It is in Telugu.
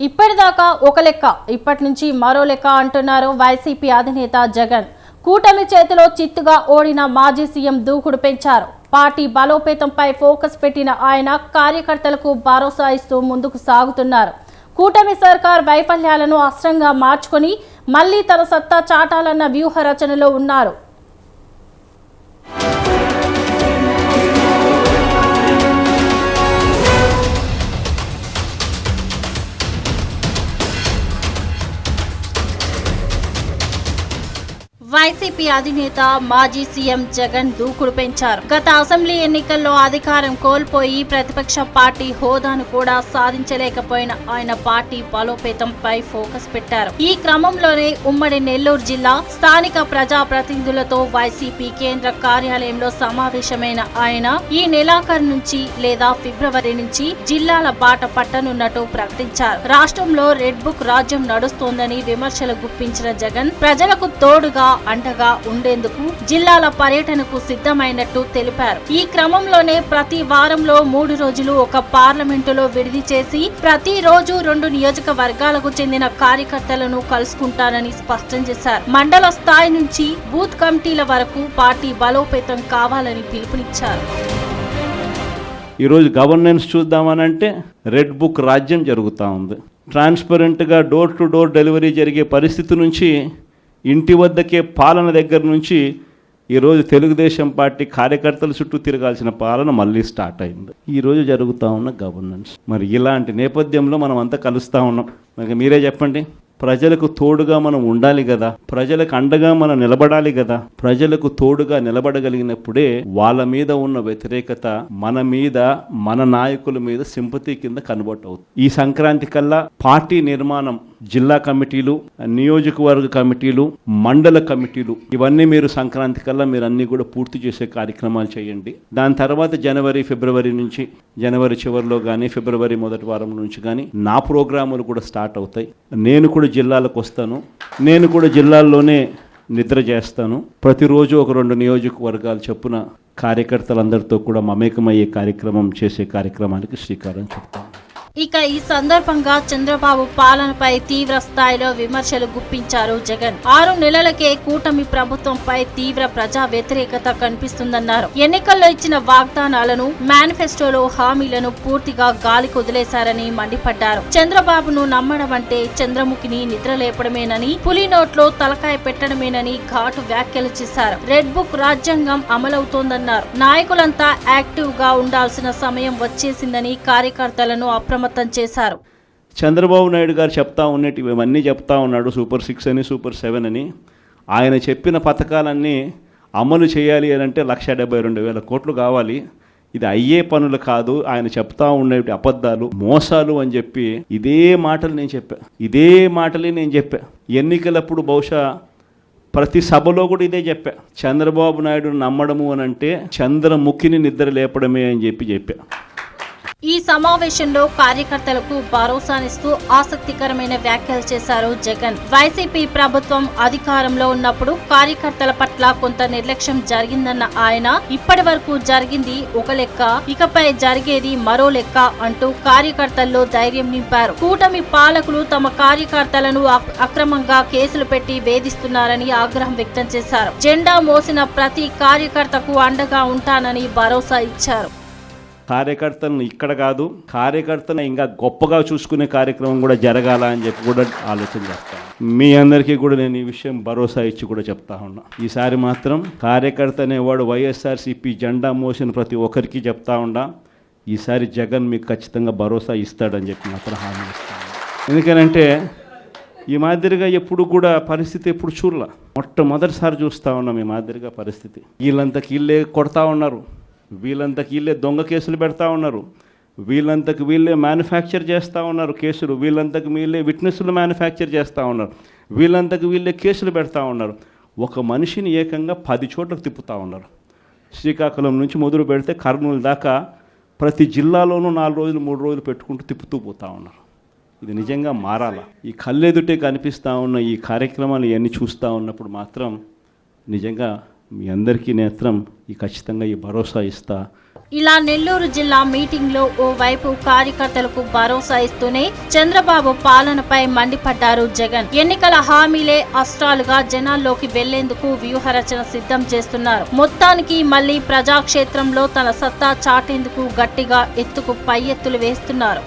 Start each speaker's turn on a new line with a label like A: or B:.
A: ఇప్పటిదాకా ఒక లెక్క ఇప్పటి నుంచి మరో లెక్క అంటున్నారు వైసీపీ అధినేత జగన్. కూటమి చేతిలో చిత్తుగా ఓడిన మాజీ సీఎం దూకుడు పెంచారు. పార్టీ బలోపేతంపై ఫోకస్ పెట్టిన ఆయన కార్యకర్తలకు భరోసా ఇస్తూ ముందుకు సాగుతున్నారు. కూటమి సర్కార్ వైఫల్యాలను అస్త్రంగా మార్చుకొని మళ్ళీ తన సత్తా చాటాలన్న వ్యూహ రచనలో ఉన్నారు. వైసీపీ అధినేత మాజీ సీఎం జగన్ దూకుడు పెంచారు. గత అసెంబ్లీ ఎన్నికల్లో అధికారం కోల్పోయి ప్రతిపక్ష పార్టీ హోదాను కూడా సాధించలేకపోయిన ఆయన పార్టీ బలోపేతంపై ఫోకస్ పెట్టారు. ఈ క్రమంలోనే ఉమ్మడి నెల్లూరు జిల్లా స్థానిక ప్రజా ప్రతినిధులతో వైసీపీ కేంద్ర కార్యాలయంలో సమావేశమైన ఆయన ఈ నెలాఖరు నుంచి లేదా ఫిబ్రవరి నుంచి జిల్లాల బాట పట్టనున్నట్టు ప్రకటించారు. రాష్ట్రంలో రెడ్ బుక్ రాజ్యం నడుస్తోందని విమర్శలు గుప్పించిన జగన్ ప్రజలకు తోడుగా అండగా ఉండేందుకు జిల్లాల పర్యటనకు సిద్ధమైనట్టు తెలిపారు. ఈ క్రమంలోనే ప్రతి వారంలో మూడు రోజులు ఒక పార్లమెంటులో విడిది చేసి ప్రతి రోజు రెండు నియోజకవర్గాలకు చెందిన కార్యకర్తలను కలుసుకుంటానని స్పష్టం చేశారు. మండల స్థాయి నుంచి బూత్ కమిటీల వరకు పార్టీ బలోపేతం కావాలని పిలుపునిచ్చారు.
B: ఈరోజు గవర్నెన్స్ చూద్దామనంటే రెడ్ బుక్ రాజ్యం జరుగుతూ ఉంది. ట్రాన్స్పరెంట్గా డోర్ టు డోర్ డెలివరీ జరిగే పరిస్థితి నుంచి ఇంటి వద్దకే పాలన దగ్గర నుంచి ఈరోజు తెలుగుదేశం పార్టీ కార్యకర్తల చుట్టూ తిరగాల్సిన పాలన మళ్ళీ స్టార్ట్ అయింది. ఈరోజు జరుగుతూ ఉన్న గవర్నెన్స్. మరి ఇలాంటి నేపథ్యంలో మనం అంతా కలుస్తూ ఉన్నాం. మరి మీరే చెప్పండి. ప్రజలకు తోడుగా మనం ఉండాలి కదా. ప్రజలకు అండగా మనం నిలబడాలి కదా. ప్రజలకు తోడుగా నిలబడగలిగినప్పుడే వాళ్ళ మీద ఉన్న వ్యతిరేకత మన మీద మన నాయకుల మీద సింపతి కింద కన్వర్ట్ అవుతుంది. ఈ సంక్రాంతి కల్లా పార్టీ నిర్మాణం జిల్లా కమిటీలు నియోజకవర్గ కమిటీలు మండల కమిటీలు ఇవన్నీ మీరు సంక్రాంతి కల్లా మీరు అన్ని కూడా పూర్తి చేసే కార్యక్రమాలు చేయండి. దాని తర్వాత జనవరి ఫిబ్రవరి నుంచి జనవరి చివరిలో కానీ ఫిబ్రవరి మొదటి వారం నుంచి కానీ నా ప్రోగ్రాములు కూడా స్టార్ట్ అవుతాయి. నేను కూడా జిల్లాలకు వస్తాను. నేను కూడా జిల్లాల్లోనే నిద్ర చేస్తాను. ప్రతిరోజు ఒక రెండు నియోజకవర్గాలు చొప్పున కార్యకర్తలందరితో కూడా మమేకమయ్యే కార్యక్రమం చేసే కార్యక్రమానికి శ్రీకారం చుడతాను.
A: ఇక ఈ సందర్భంగా చంద్రబాబు పాలనపై తీవ్ర స్థాయిలో విమర్శలు గుప్పించారు జగన్. ఆరు నెలలకే కూటమి ప్రభుత్వంపై తీవ్ర ప్రజా వ్యతిరేకత కనిపిస్తుందన్నారు. ఎన్నికల్లో ఇచ్చిన వాగ్దానాలను మేనిఫెస్టోలో హామీలను పూర్తిగా గాలి వదిలేశారని మండిపడ్డారు. చంద్రబాబును నమ్మడం అంటే చంద్రముఖిని నిద్రలేపడమేనని పులి నోట్లో తలకాయ పెట్టడమేనని ఘాటు వ్యాఖ్యలు చేశారు. రెడ్ బుక్ రాజ్యాంగం అమలవుతోందన్నారు. నాయకులంతా యాక్టివ్గా ఉండాల్సిన సమయం వచ్చేసిందని కార్యకర్తలను అప్రమ అప్రమత్తం చేశారు.
B: చంద్రబాబు నాయుడు గారు చెప్తా ఉన్నట్టు ఇవన్నీ చెప్తా ఉన్నాడు. సూపర్ సిక్స్ అని సూపర్ సెవెన్ అని. ఆయన చెప్పిన పథకాలన్నీ అమలు చేయాలి అని అంటే లక్ష డెబ్బై రెండు వేల కోట్లు కావాలి. ఇది అయ్యే పనులు కాదు. ఆయన చెప్తా ఉండేటి అబద్ధాలు మోసాలు అని చెప్పి ఇదే మాటలు నేను చెప్పా. ఇదే మాటలే నేను చెప్పా. ఎన్నికలప్పుడు బహుశా ప్రతి సభలో కూడా ఇదే చెప్పా. చంద్రబాబు నాయుడు నమ్మడము అని అంటే చంద్రముఖిని నిద్ర లేపడమే అని చెప్పి చెప్పా.
A: ఈ సమావేశంలో కార్యకర్తలకు భరోసానిస్తూ ఆసక్తికరమైన వ్యాఖ్యలు చేశారు జగన్. వైసీపీ ప్రభుత్వం అధికారంలో ఉన్నప్పుడు కార్యకర్తల పట్ల కొంత నిర్లక్ష్యం జరిగిందన్న ఆయన ఇప్పటి వరకు జరిగింది ఒక లెక్క ఇకపై జరిగేది మరో లెక్క అంటూ కార్యకర్తల్లో ధైర్యం నింపారు. కూటమి పాలకులు తమ కార్యకర్తలను అక్రమంగా కేసులు పెట్టి వేధిస్తున్నారని ఆగ్రహం వ్యక్తం చేశారు. జెండా మోసిన ప్రతి కార్యకర్తకు అండగా ఉంటానని భరోసా ఇచ్చారు.
B: కార్యకర్తలను ఇక్కడ కాదు కార్యకర్తను ఇంకా గొప్పగా చూసుకునే కార్యక్రమం కూడా జరగాల అని చెప్పి కూడా ఆలోచన చేస్తాను మీ అందరికీ కూడా నేను ఈ విషయం భరోసా ఇచ్చి కూడా చెప్తా ఉన్నా. ఈసారి మాత్రం కార్యకర్త అనేవాడు వైఎస్ఆర్సీపీ జెండా మోసిన ప్రతి ఒక్కరికి చెప్తా ఉండా ఈసారి జగన్ మీకు ఖచ్చితంగా భరోసా ఇస్తాడని చెప్పి మాత్రం హామీ ఇస్తాను ఎందుకనంటే ఈ మాదిరిగా ఎప్పుడు కూడా పరిస్థితి ఎప్పుడు చూడలా. మొట్టమొదటిసారి చూస్తూ ఉన్నాం ఈ మాదిరిగా పరిస్థితి. వీళ్ళంతా కీళ్ళే కొడతా ఉన్నారు. వీళ్ళంతకు వీళ్ళే దొంగ కేసులు పెడతా ఉన్నారు. వీళ్ళంతకు వీళ్ళే మ్యానుఫ్యాక్చర్ చేస్తూ ఉన్నారు కేసులు. వీళ్ళంతకు వీళ్ళే విట్నెస్లు మ్యానుఫ్యాక్చర్ చేస్తూ ఉన్నారు. వీళ్ళంతకు వీళ్ళే కేసులు పెడతా ఉన్నారు. ఒక మనిషిని ఏకంగా పది చోట్లకు తిప్పుతూ ఉన్నారు. శ్రీకాకుళం నుంచి మొదలు పెడితే కర్నూలు దాకా ప్రతి జిల్లాలోనూ నాలుగు రోజులు మూడు రోజులు పెట్టుకుంటూ తిప్పుతూ పోతూ ఉన్నారు. ఇది నిజంగా మారాలా. ఈ కళ్ళెదుటే కనిపిస్తూ ఉన్న ఈ కార్యక్రమాలు ఇవన్నీ చూస్తూ ఉన్నప్పుడు మాత్రం నిజంగా మీ అందరికీ నేత్రం ఈ ఖచ్చితంగా ఈ భరోసా ఇస్తా.
A: ఇలా నెల్లూరు జిల్లా మీటింగ్లో ఓవైపు కార్యకర్తలకు భరోసా ఇస్తూనే చంద్రబాబు పాలనపై మండిపడ్డారు జగన్. ఎన్నికల హామీలే అస్త్రాలుగా జనాల్లోకి వెళ్ళేందుకు వ్యూహరచన సిద్ధం చేస్తున్నారు. మొత్తానికి మళ్ళీ ప్రజాక్షేత్రంలో తన సత్తా చాటేందుకు గట్టిగా ఎత్తుకు పై ఎత్తులు వేస్తున్నారు.